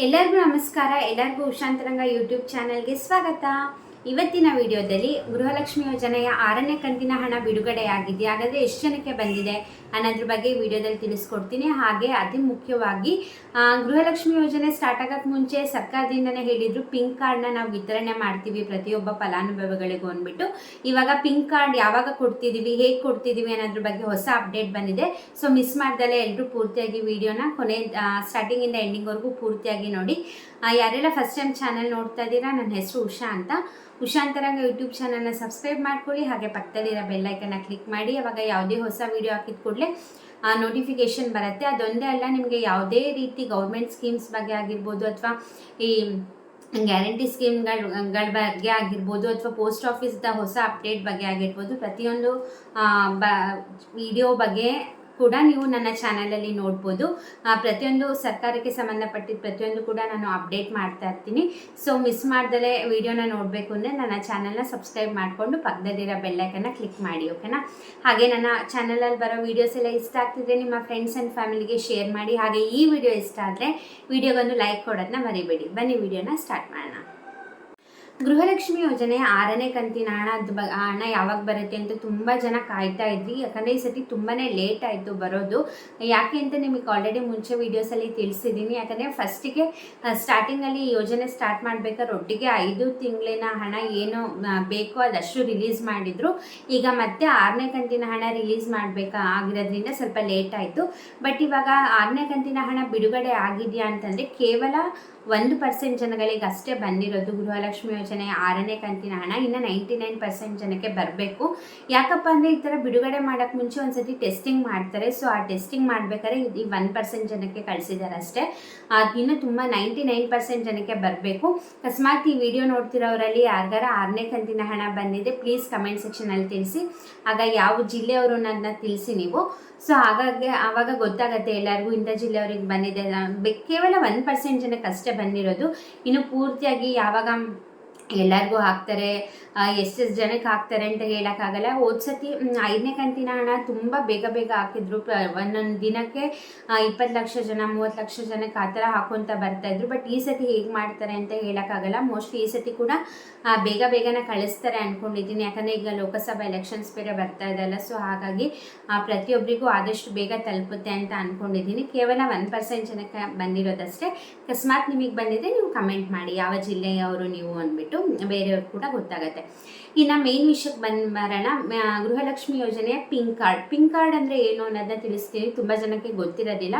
ಎಲ್ಲರಿಗೂ ನಮಸ್ಕಾರ. ಎಲ್ಲರಿಗೂ ಉಷಾಂತರಂಗ ಯೂಟ್ಯೂಬ್ ಚಾನಲ್ಗೆ ಸ್ವಾಗತ. ಇವತ್ತಿನ ವಿಡಿಯೋದಲ್ಲಿ ಗೃಹಲಕ್ಷ್ಮಿ ಯೋಜನೆಯ ಆರನೇ ಕಂತಿನ ಹಣ ಬಿಡುಗಡೆಯಾಗಿದೆ. ಹಾಗಾದರೆ ಎಷ್ಟು ಜನಕ್ಕೆ ಬಂದಿದೆ ಅನ್ನೋದ್ರ ಬಗ್ಗೆ ವಿಡಿಯೋದಲ್ಲಿ ತಿಳಿಸ್ಕೊಡ್ತೀನಿ. ಹಾಗೆ ಅತಿ ಮುಖ್ಯವಾಗಿ ಗೃಹಲಕ್ಷ್ಮಿ ಯೋಜನೆ ಸ್ಟಾರ್ಟ್ ಆಗೋಕ್ಕೆ ಮುಂಚೆ ಸರ್ಕಾರದಿಂದನೇ ಹೇಳಿದ್ರು ಪಿಂಕ್ ಕಾರ್ಡ್ನ ನಾವು ವಿತರಣೆ ಮಾಡ್ತೀವಿ ಪ್ರತಿಯೊಬ್ಬ ಫಲಾನುಭವಿಗಳಿಗೂ ಅಂದ್ಬಿಟ್ಟು. ಇವಾಗ ಪಿಂಕ್ ಕಾರ್ಡ್ ಯಾವಾಗ ಕೊಡ್ತಿದ್ದೀವಿ ಹೇಗೆ ಕೊಡ್ತಿದ್ದೀವಿ ಅನ್ನೋದ್ರ ಬಗ್ಗೆ ಹೊಸ ಅಪ್ಡೇಟ್ ಬಂದಿದೆ. ಸೊ ಮಿಸ್ ಮಾಡ್ದಲೇ ಎಲ್ಲರೂ ಪೂರ್ತಿಯಾಗಿ ವಿಡಿಯೋನ ಕೊನೆ ಸ್ಟಾರ್ಟಿಂಗಿಂದ ಎಂಡಿಂಗ್ವರೆಗೂ ಪೂರ್ತಿಯಾಗಿ ನೋಡಿ. ಯಾರೆಲ್ಲ ಫಸ್ಟ್ ಟೈಮ್ ಚಾನಲ್ ನೋಡ್ತಾ ಇದ್ದೀರಾ, ನನ್ನ ಹೆಸರು ಉಷಾ ಅಂತ. ಉಷಾಂತರಂಗ ಯೂಟ್ಯೂಬ್ ಚಾನಲ್ನ ಸಬ್ಸ್ಕ್ರೈಬ್ ಮಾಡ್ಕೊಳ್ಳಿ, ಹಾಗೆ ಪಕ್ಕದಲ್ಲಿರೋ ಬೆಲ್ಲೈಕನ್ನ ಕ್ಲಿಕ್ ಮಾಡಿ, ಅವಾಗ ಯಾವುದೇ ಹೊಸ ವಿಡಿಯೋ ಹಾಕಿದ ಕೂಡಲೇ ನೋಟಿಫಿಕೇಶನ್ ಬರುತ್ತೆ. ಅದೊಂದೇ ಅಲ್ಲ, ನಿಮಗೆ ಯಾವುದೇ ರೀತಿ ಗೌರ್ಮೆಂಟ್ ಸ್ಕೀಮ್ಸ್ ಬಗ್ಗೆ ಆಗಿರ್ಬೋದು ಅಥವಾ ಈ ಗ್ಯಾರಂಟಿ ಸ್ಕೀಮ್ಗಳ ಗಳ ಬಗ್ಗೆ ಆಗಿರ್ಬೋದು ಅಥವಾ ಪೋಸ್ಟ್ ಆಫೀಸ್ದ ಹೊಸ ಅಪ್ಡೇಟ್ ಬಗ್ಗೆ ಆಗಿರ್ಬೋದು, ಪ್ರತಿಯೊಂದು ಬ ವಿಡಿಯೋ ಬಗ್ಗೆ ಕೂಡ ನೀವು ನನ್ನ ಚಾನಲಲ್ಲಿ ನೋಡ್ಬೋದು. ಪ್ರತಿಯೊಂದು ಸರ್ಕಾರಕ್ಕೆ ಸಂಬಂಧಪಟ್ಟಿದ್ದ ಪ್ರತಿಯೊಂದು ಕೂಡ ನಾನು ಅಪ್ಡೇಟ್ ಮಾಡ್ತಾ ಇರ್ತೀನಿ. ಸೊ ಮಿಸ್ ಮಾಡ್ದಲೇ ವಿಡಿಯೋನ ನೋಡಬೇಕು ಅಂದರೆ ನನ್ನ ಚಾನಲ್ನ ಸಬ್ಸ್ಕ್ರೈಬ್ ಮಾಡಿಕೊಂಡು ಪಕ್ಕದಲ್ಲಿರೋ ಬೆಲ್ಲೈಕನ್ನ ಕ್ಲಿಕ್ ಮಾಡಿ ಓಕೆನಾ ಹಾಗೆ ನನ್ನ ಚಾನಲಲ್ಲಿ ಬರೋ ವೀಡಿಯೋಸ್ ಎಲ್ಲ ಇಷ್ಟ ಆಗ್ತಿದ್ರೆ ನಿಮ್ಮ ಫ್ರೆಂಡ್ಸ್ ಆ್ಯಂಡ್ ಫ್ಯಾಮಿಲಿಗೆ ಶೇರ್ ಮಾಡಿ. ಹಾಗೆ ಈ ವಿಡಿಯೋ ಇಷ್ಟ ಆದರೆ ವಿಡಿಯೋಗೊಂದು ಲೈಕ್ ಕೊಡೋದನ್ನ ಮರಿಬೇಡಿ. ಬನ್ನಿ ವಿಡಿಯೋನ ಸ್ಟಾರ್ಟ್ ಮಾಡೋಣ. ಗೃಹಲಕ್ಷ್ಮಿ ಯೋಜನೆ ಆರನೇ ಕಂತಿನ ಹಣ ಅದು ಹಣ ಯಾವಾಗ ಬರುತ್ತೆ ಅಂತ ತುಂಬ ಜನ ಕಾಯ್ತಾ ಇದ್ವಿ. ಯಾಕಂದರೆ ಈ ಸತಿ ತುಂಬಾ ಲೇಟ್ ಆಯಿತು ಬರೋದು. ಯಾಕೆ ಅಂತ ನಿಮಗೆ ಆಲ್ರೆಡಿ ಮುಂಚೆ ವೀಡಿಯೋಸಲ್ಲಿ ತಿಳಿಸಿದ್ದೀನಿ. ಯಾಕಂದರೆ ಫಸ್ಟಿಗೆ ಸ್ಟಾರ್ಟಿಂಗಲ್ಲಿ ಯೋಜನೆ ಸ್ಟಾರ್ಟ್ ಮಾಡಬೇಕಾದ್ರೆ ಒಟ್ಟಿಗೆ ಐದು ತಿಂಗಳಿನ ಹಣ ಏನು ಬೇಕೋ ಅದಷ್ಟು ರಿಲೀಸ್ ಮಾಡಿದರು. ಈಗ ಮತ್ತೆ ಆರನೇ ಕಂತಿನ ಹಣ ರಿಲೀಸ್ ಮಾಡಬೇಕಾ ಆಗಿರೋದ್ರಿಂದ ಸ್ವಲ್ಪ ಲೇಟ್ ಆಯಿತು. ಬಟ್ ಇವಾಗ ಆರನೇ ಕಂತಿನ ಹಣ ಬಿಡುಗಡೆ ಆಗಿದೆಯಾ ಅಂತಂದರೆ ಕೇವಲ ಒಂದು ಪರ್ಸೆಂಟ್ ಜನಗಳಿಗೆ ಅಷ್ಟೇ ಬಂದಿರೋದು. ಗೃಹಲಕ್ಷ್ಮಿ ಯೋಜನೆ ಆರನೇ ಕಂತಿನ ಹಣ ಇನ್ನು ನೈಂಟಿ ನೈನ್ ಪರ್ಸೆಂಟ್ ಜನಕ್ಕೆ ಬರಬೇಕು. ಯಾಕಪ್ಪ ಅಂದರೆ ಈ ಥರ ಬಿಡುಗಡೆ ಮಾಡೋಕ್ಕೆ ಮುಂಚೆ ಒಂದ್ಸತಿ ಟೆಸ್ಟಿಂಗ್ ಮಾಡ್ತಾರೆ. ಸೊ ಆ ಟೆಸ್ಟಿಂಗ್ ಮಾಡಬೇಕಾದ್ರೆ ಈ ಒನ್ ಪರ್ಸೆಂಟ್ ಜನಕ್ಕೆ ಕಳಿಸಿದ್ದಾರೆ ಅಷ್ಟೇ. ಇನ್ನು ತುಂಬ ನೈಂಟಿ ನೈನ್ ಪರ್ಸೆಂಟ್ ಜನಕ್ಕೆ ಬರಬೇಕು. ಅಕಸ್ಮಾತ್ ಈ ವಿಡಿಯೋ ನೋಡ್ತಿರೋರಲ್ಲಿ ಯಾರಿಗಾರ ಆರನೇ ಕಂತಿನ ಹಣ ಬಂದಿದೆ ಪ್ಲೀಸ್ ಕಮೆಂಟ್ ಸೆಕ್ಷನಲ್ಲಿ ತಿಳಿಸಿ. ಆಗ ಯಾವ ಜಿಲ್ಲೆಯವರು ನನ್ನ ತಿಳಿಸಿ ನೀವು. ಸೊ ಹಾಗಾಗಿ ಆವಾಗ ಗೊತ್ತಾಗತ್ತೆ ಎಲ್ಲರಿಗೂ ಇಂಥ ಜಿಲ್ಲೆಯವ್ರಿಗೆ ಬಂದಿದೆ. ಕೇವಲ ಒನ್ ಪರ್ಸೆಂಟ್ ಜನಕ್ಕೆ ಅಷ್ಟೇ ಬಂದಿರೋದು. ಇನ್ನು ಪೂರ್ತಿಯಾಗಿ ಯಾವಾಗ ಎಲ್ಲರಿಗೂ ಹಾಕ್ತಾರೆ ಎಷ್ಟೆಷ್ಟು ಜನಕ್ಕೆ ಹಾಕ್ತಾರೆ ಅಂತ ಹೇಳೋಕ್ಕಾಗಲ್ಲ. ಸತಿ ಐದನೇ ಕಂತಿನ ಹಣ ತುಂಬ ಬೇಗ ಬೇಗ ಹಾಕಿದ್ರು. ಒಂದೊಂದು ದಿನಕ್ಕೆ ಇಪ್ಪತ್ತು ಲಕ್ಷ ಜನ, ಮೂವತ್ತು ಲಕ್ಷ ಜನಕ್ಕೆ ಆ ಥರ ಹಾಕೊತ ಬರ್ತಾಯಿದ್ರು ಬಟ್ ಈ ಸತಿ ಹೇಗೆ ಮಾಡ್ತಾರೆ ಅಂತ ಹೇಳೋಕ್ಕಾಗಲ್ಲ. ಮೋಸ್ಟ್ಲಿ ಈ ಸತಿ ಕೂಡ ಬೇಗ ಬೇಗನೆ ಕಳಿಸ್ತಾರೆ ಅಂದ್ಕೊಂಡಿದ್ದೀನಿ ಯಾಕಂದರೆ ಈಗ ಲೋಕಸಭಾ ಎಲೆಕ್ಷನ್ಸ್ ಬೇರೆ ಬರ್ತಾ ಇದೆಯಲ್ಲ ಸೊ ಹಾಗಾಗಿ ಪ್ರತಿಯೊಬ್ಬರಿಗೂ ಆದಷ್ಟು ಬೇಗ ತಲುಪುತ್ತೆ ಅಂತ ಅಂದ್ಕೊಂಡಿದ್ದೀನಿ ಕೇವಲ ಒನ್ ಪರ್ಸೆಂಟ್ ಜನಕ್ಕೆ ಬಂದಿರೋದಷ್ಟೇ. ಅಕಸ್ಮಾತ್ ನಿಮಗೆ ಬಂದಿದೆ ನೀವು ಕಮೆಂಟ್ ಮಾಡಿ. ಯಾವ ಜಿಲ್ಲೆಯವರು ನೀವು ಅಂದ್ಬಿಟ್ಟು. ಬೇರೆಯವ್ರಿಗೆ ಕೂಡ ಗೊತ್ತಾಗುತ್ತೆ. ಇನ್ನು ಮೇನ್ ವಿಷಯಕ್ಕೆ ಬಂದು ಬರೋಣ ಗೃಹಲಕ್ಷ್ಮಿ ಯೋಜನೆ ಪಿಂಕ್ ಕಾರ್ಡ್ ಪಿಂಕ್ ಕಾರ್ಡ್ ಅಂದರೆ ಏನು ಅನ್ನೋದನ್ನ ತಿಳಿಸ್ತೀನಿ. ತುಂಬ ಜನಕ್ಕೆ ಗೊತ್ತಿರೋದಿಲ್ಲ.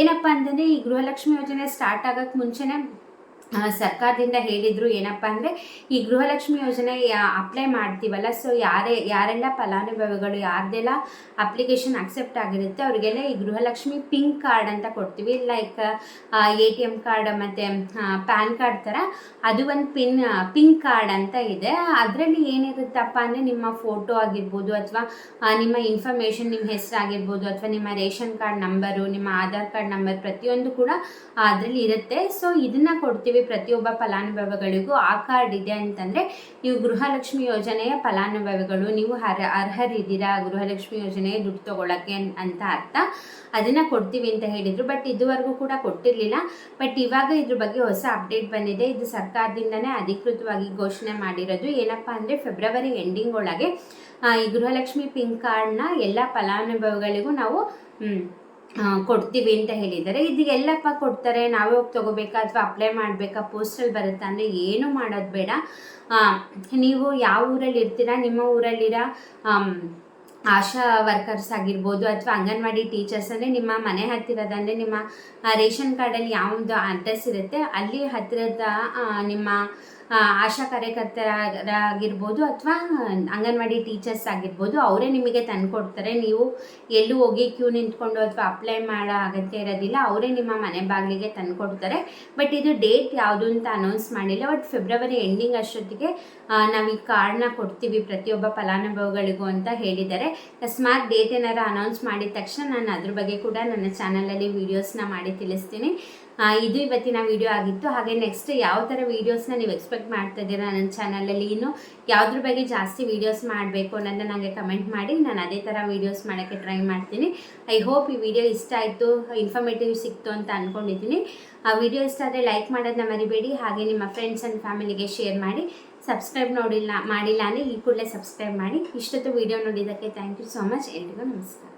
ಏನಪ್ಪ ಅಂತಂದರೆ ಈ ಗೃಹಲಕ್ಷ್ಮಿ ಯೋಜನೆ ಸ್ಟಾರ್ಟ್ ಆಗೋಕ್ಕೆ ಮುಂಚೆನೇ ಸರ್ಕಾರದಿಂದ ಹೇಳಿದ್ರು ಏನಪ್ಪ ಅಂದರೆ, ಈ ಗೃಹಲಕ್ಷ್ಮಿ ಯೋಜನೆ ಅಪ್ಲೈ ಮಾಡ್ತೀವಲ್ಲ ಸೊ ಯಾರೇ, ಯಾರೆಲ್ಲ ಫಲಾನುಭವಿಗಳು, ಯಾರ್ದೆಲ್ಲ ಅಪ್ಲಿಕೇಶನ್ ಅಕ್ಸೆಪ್ಟ್ ಆಗಿರುತ್ತೆ, ಅವರಿಗೆಲ್ಲ ಈ ಗೃಹಲಕ್ಷ್ಮಿ ಪಿಂಕ್ ಕಾರ್ಡ್ ಅಂತ ಕೊಡ್ತೀವಿ. Like A T M card ಮತ್ತು ಪ್ಯಾನ್ ಕಾರ್ಡ್ ಥರ ಅದು ಒಂದು ಪಿನ್ ಪಿಂಕ್ ಕಾರ್ಡ್ ಅಂತ ಇದೆ. ಅದರಲ್ಲಿ ಏನಿರುತ್ತಪ್ಪ ಅಂದರೆ, ನಿಮ್ಮ ಫೋಟೋ ಆಗಿರ್ಬೋದು ಅಥವಾ ನಿಮ್ಮ ಇನ್ಫಾರ್ಮೇಷನ್ ನಿಮ್ಮ ಹೆಸರಾಗಿರ್ಬೋದು ಅಥವಾ ನಿಮ್ಮ ರೇಷನ್ ಕಾರ್ಡ್ ನಂಬರು ನಿಮ್ಮ ಆಧಾರ್ ಕಾರ್ಡ್ ನಂಬರ್ ಪ್ರತಿಯೊಂದು ಕೂಡ ಅದರಲ್ಲಿ ಇರುತ್ತೆ. ಸೊ ಇದನ್ನು ಕೊಡ್ತೀವಿ. ಪ್ರತಿಯೊಬ್ಬ ಫಲಾನುಭವಿಗಳಿಗೂ ಆ ಕಾರ್ಡ್ ಇದೆ ಅಂತಂದರೆ ನೀವು ಗೃಹಲಕ್ಷ್ಮಿ ಯೋಜನೆಯ ಫಲಾನುಭವಿಗಳು, ನೀವು ಅರ್ಹ ಅರ್ಹರಿದ್ದೀರಾ ಗೃಹಲಕ್ಷ್ಮಿ ಯೋಜನೆಯ ದುಡ್ಡು ತೊಗೊಳಕ್ಕೆ ಅಂತ ಅರ್ಥ. ಅದನ್ನು ಕೊಡ್ತೀವಿ ಅಂತ ಹೇಳಿದರು. ಬಟ್ ಇದುವರೆಗೂ ಕೂಡ ಕೊಟ್ಟಿರಲಿಲ್ಲ. ಬಟ್ ಇವಾಗ ಇದ್ರ ಬಗ್ಗೆ ಹೊಸ ಅಪ್ಡೇಟ್ ಬಂದಿದೆ. ಇದು ಸರ್ಕಾರದಿಂದನೇ ಅಧಿಕೃತವಾಗಿ ಘೋಷಣೆ ಮಾಡಿರೋದು. ಏನಪ್ಪ ಅಂದರೆ ಫೆಬ್ರವರಿ ಎಂಡಿಂಗ್ ಒಳಗೆ ಈ ಗೃಹಲಕ್ಷ್ಮಿ ಪಿಂಕ್ ಕಾರ್ಡ್ನ ಎಲ್ಲ ಫಲಾನುಭವಿಗಳಿಗೂ ನಾವು ಕೊಡ್ತೀವಿ ಅಂತ ಹೇಳಿದ್ದಾರೆ. ಇದು ಎಲ್ಲಪ್ಪ ಕೊಡ್ತಾರೆ, ನಾವೇ ಹೋಗಿ ತೊಗೋಬೇಕಾ ಅಥವಾ ಅಪ್ಲೈ ಮಾಡಬೇಕಾ? ಪೋಸ್ಟಲ್ಲಿ ಬರುತ್ತಾ ಅಂದರೆ ಏನೂ ಮಾಡೋದು ಬೇಡ. ನೀವು ಯಾವ ಊರಲ್ಲಿ ಇರ್ತೀರಾ? ನಿಮ್ಮ ಊರಲ್ಲಿರೋ ಆಶಾ ವರ್ಕರ್ಸ್ ಆಗಿರ್ಬೋದು ಅಥವಾ ಅಂಗನವಾಡಿ ಟೀಚರ್ಸ್ ಅಂದರೆ ನಿಮ್ಮ ಮನೆ ಹತ್ತಿರದ ಅಂದರೆ ನಿಮ್ಮ ರೇಷನ್ ಕಾರ್ಡಲ್ಲಿ ಯಾವುದು ಅಡ್ರೆಸ್ ಇರುತ್ತೆ, ಅಲ್ಲಿ ಹತ್ತಿರದ ನಿಮ್ಮ ಆಶಾ ಕಾರ್ಯಕರ್ತರಾಗಿರ್ಬೋದು ಅಥವಾ ಅಂಗನವಾಡಿ ಟೀಚರ್ಸ್ ಆಗಿರ್ಬೋದು, ಅವರೇ ನಿಮಗೆ ತಂದುಕೊಡ್ತಾರೆ. ನೀವು ಎಲ್ಲೂ ಹೋಗಿ ಕ್ಯೂ ನಿಂತ್ಕೊಂಡು ಅಥವಾ ಅಪ್ಲೈ ಮಾಡೋ ಅಗತ್ಯ ಇರೋದಿಲ್ಲ, ಅವರೇ ನಿಮ್ಮ ಮನೆ ಬಾಗಿಲಿಗೆ ತಂದುಕೊಡ್ತಾರೆ. ಬಟ್ ಇದು ಡೇಟ್ ಯಾವುದು ಅಂತ ಅನೌನ್ಸ್ ಮಾಡಿಲ್ಲ. ಬಟ್ ಫೆಬ್ರವರಿ ಎಂಡಿಂಗ್ ಅಷ್ಟೊತ್ತಿಗೆ ನಾವು ಈ ಕಾರ್ಡ್ನ ಕೊಡ್ತೀವಿ ಪ್ರತಿಯೊಬ್ಬ ಫಲಾನುಭವಿಗಳಿಗೂ ಅಂತ ಹೇಳಿದ್ದಾರೆ. ಅಕಸ್ಮಾತ್ ಡೇಟ್ ಏನಾರು ಅನೌನ್ಸ್ ಮಾಡಿದ ತಕ್ಷಣ ನಾನು ಅದ್ರ ಬಗ್ಗೆ ಕೂಡ ನನ್ನ ಚಾನಲಲ್ಲಿ ವೀಡಿಯೋಸ್ನ ಮಾಡಿ ತಿಳಿಸ್ತೀನಿ. ಇದು ಇವತ್ತಿನ ವಿಡಿಯೋ ಆಗಿತ್ತು. ಹಾಗೆ ನೆಕ್ಸ್ಟ್ ಯಾವ ಥರ ವೀಡಿಯೋಸ್ನ ನೀವು ಎಕ್ಸ್ಪೆಕ್ಟ್ ಮಾಡ್ತಾ ಇದ್ದೀರಾ ನನ್ನ ಚಾನಲಲ್ಲಿ ಇನ್ನು ಯಾವುದ್ರ ಬಗ್ಗೆ ಜಾಸ್ತಿ ವೀಡಿಯೋಸ್ ಮಾಡಬೇಕು ಅನ್ನೋದನ್ನ ನನಗೆ ಕಮೆಂಟ್ ಮಾಡಿ. ನಾನು ಅದೇ ಥರ ವೀಡಿಯೋಸ್ ಮಾಡೋಕ್ಕೆ ಟ್ರೈ ಮಾಡ್ತೀನಿ. ಐ ಹೋಪ್ ಈ ವಿಡಿಯೋ ಇಷ್ಟ ಆಯಿತು ಇನ್ಫಾರ್ಮೇಟಿವ್ ಸಿಕ್ತು ಅಂತ ಅಂದ್ಕೊಂಡಿದ್ದೀನಿ ಆ ವಿಡಿಯೋ ಇಷ್ಟ ಆದರೆ ಲೈಕ್ ಮಾಡೋದನ್ನ ಮರಿಬೇಡಿ. ಹಾಗೆ ನಿಮ್ಮ ಫ್ರೆಂಡ್ಸ್ ಆ್ಯಂಡ್ ಫ್ಯಾಮಿಲಿಗೆ ಶೇರ್ ಮಾಡಿ. ಸಬ್ಸ್ಕ್ರೈಬ್ ನೋಡಿಲ್ಲ, ಮಾಡಿಲ್ಲ ಅಂದರೆ ಈ ಕೂಡಲೇ ಸಬ್ಸ್ಕ್ರೈಬ್ ಮಾಡಿ. ಇಷ್ಟೊತ್ತು ವಿಡಿಯೋ ನೋಡಿದ್ದಕ್ಕೆ ಥ್ಯಾಂಕ್ ಯು ಸೋ ಮಚ್ ಎಲ್ರಿಗೂ ನಮಸ್ಕಾರ.